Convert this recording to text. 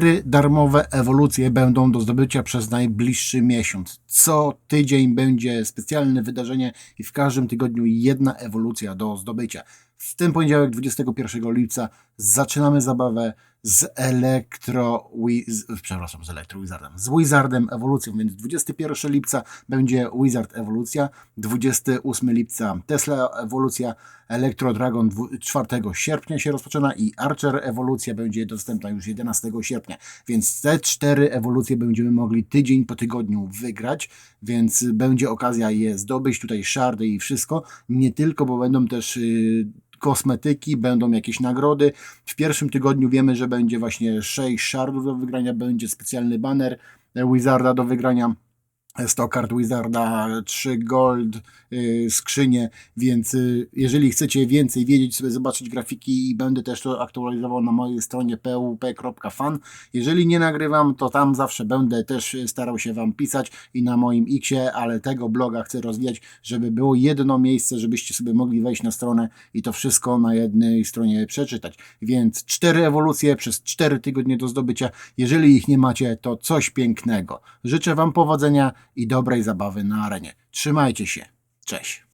Cztery darmowe ewolucje będą do zdobycia przez najbliższy miesiąc. Co tydzień będzie specjalne wydarzenie i w każdym tygodniu jedna ewolucja do zdobycia. W ten poniedziałek, 21 lipca, zaczynamy zabawę z Elektro... Przepraszam, z Elektro Wizardem. Z Wizardem ewolucją, więc 21 lipca będzie Wizard ewolucja, 28 lipca Tesla ewolucja, Elektro Dragon dwu- 4 sierpnia się rozpoczyna i Archer ewolucja będzie dostępna już 11 sierpnia. Więc te cztery ewolucje będziemy mogli tydzień po tygodniu wygrać, więc będzie okazja je zdobyć, tutaj szardy i wszystko. Nie tylko, bo będą też y, kosmetyki, będą jakieś nagrody. W pierwszym tygodniu wiemy, że będzie właśnie 6 szardów do wygrania, będzie specjalny banner Wizarda do wygrania. 100 kart Wizarda, 3 gold, y, skrzynie, więc y, jeżeli chcecie więcej wiedzieć, sobie zobaczyć grafiki i będę też to aktualizował na mojej stronie pup.fan. Jeżeli nie nagrywam, to tam zawsze będę też y, starał się Wam pisać i na moim Xie, ale tego bloga chcę rozwijać, żeby było jedno miejsce, żebyście sobie mogli wejść na stronę i to wszystko na jednej stronie przeczytać. Więc cztery ewolucje przez cztery tygodnie do zdobycia. Jeżeli ich nie macie, to coś pięknego. Życzę Wam powodzenia i dobrej zabawy na arenie. Trzymajcie się. Cześć.